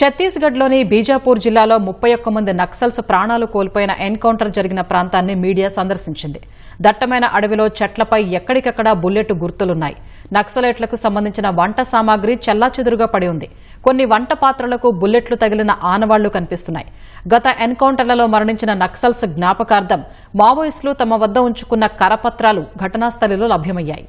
ఛత్తీస్గఢ్లోని బీజాపూర్ జిల్లాలో ముప్పై ఒక్క మంది నక్సల్స్ ప్రాణాలు కోల్పోయిన ఎన్కౌంటర్ జరిగిన ప్రాంతాన్ని మీడియా సందర్శించింది. దట్టమైన అడవిలో చెట్లపై ఎక్కడికక్కడ బుల్లెట్ గుర్తులున్నాయి. నక్సలైట్లకు సంబంధించిన వంట సామాగ్రి చెల్లాచెదురుగా పడి ఉంది. కొన్ని వంట పాత్రలకు బుల్లెట్లు తగిలిన ఆనవాళ్ళు కనిపిస్తున్నాయి. గత ఎన్కౌంటర్లలో మరణించిన నక్సల్స్ జ్ఞాపకార్థం మావోయిస్టులు తమ వద్ద ఉంచుకున్న కరపత్రాలు ఘటనాస్థలిలో లభ్యమయ్యాయి.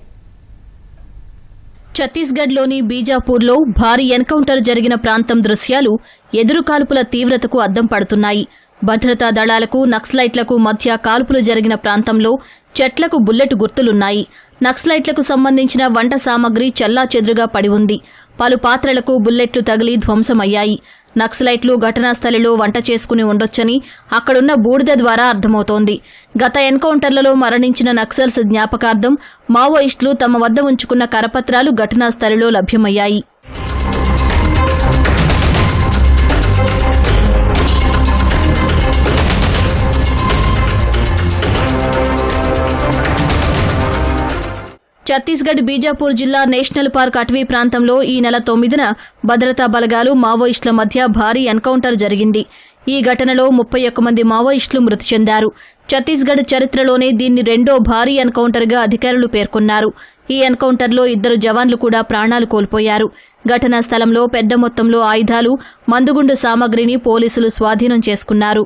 ఛత్తీస్గఢ్లోని బీజాపూర్లో భారీ ఎన్కౌంటర్ జరిగిన ప్రాంతం దృశ్యాలు ఎదురుకాల్పుల తీవ్రతకు అద్దం పడుతున్నాయి. భద్రతా దళాలకు నక్సలైట్లకు మధ్య కాల్పులు జరిగిన ప్రాంతంలో చెట్లకు బుల్లెట్ గుర్తులున్నాయి. నక్సలైట్లకు సంబంధించిన వంట సామగ్రి చెల్లాచెదురుగా పడి ఉంది. పలు పాత్రలకు బుల్లెట్లు తగిలి ధ్వంసమయ్యాయి. నక్సలైట్లు ఘటనా స్థలిలో వంట చేసుకుని ఉండొచ్చని అక్కడున్న బూడిద ద్వారా అర్థమవుతోంది. గత ఎన్కౌంటర్లలో మరణించిన నక్సల్స్ జ్ఞాపకార్థం మావోయిస్టులు తమ వద్ద ఉంచుకున్న కరపత్రాలు ఘటనా స్థలిలో లభ్యమయ్యాయి. ఛత్తీస్గఢ్ బీజాపూర్ జిల్లా నేషనల్ పార్క్ అటవీ ప్రాంతంలో ఈ నెల తొమ్మిదిన భద్రతా బలగాలు మావోయిస్టుల మధ్య భారీ ఎన్కౌంటర్ జరిగింది. ఈ ఘటనలో ముప్పై ఒక్క మంది మావోయిస్టులు మృతి చెందారు. ఛత్తీస్గఢ్ చరిత్రలోనే దీన్ని రెండో భారీ ఎన్కౌంటర్గా అధికారులు పేర్కొన్నారు. ఈ ఎన్కౌంటర్లో ఇద్దరు జవాన్లు కూడా ప్రాణాలు కోల్పోయారు. ఘటనా స్థలంలో పెద్ద మొత్తంలో ఆయుధాలు మందుగుండు సామగ్రిని పోలీసులు స్వాధీనం చేసుకున్నారు.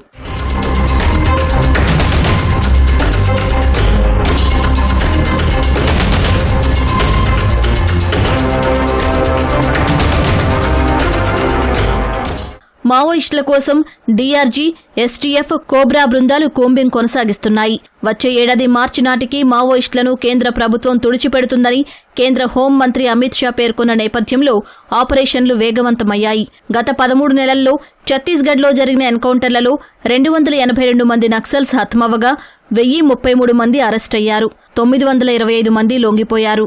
మావోయిస్టుల కోసం డీఆర్జీ ఎస్టీఎఫ్ కోబ్రా బృందాలు కూంబింగ్ కొనసాగిస్తున్నాయి. వచ్చే ఏడాది మార్చి నాటికి మావోయిస్టులను కేంద్ర ప్రభుత్వం తుడిచిపెడుతుందని కేంద్ర హోంమంత్రి అమిత్ షా పేర్కొన్న నేపథ్యంలో ఆపరేషన్లు వేగవంతమయ్యాయి. గత పదమూడు నెలల్లో ఛత్తీస్గఢ్లో జరిగిన ఎన్కౌంటర్లలో రెండు వందల ఎనభై రెండు మంది నక్సల్స్ హతమవగా వెయ్యి ముప్పై మూడు మంది అరెస్టయ్యారు. తొమ్మిది వందల ఇరవై ఐదు మంది లొంగిపోయారు.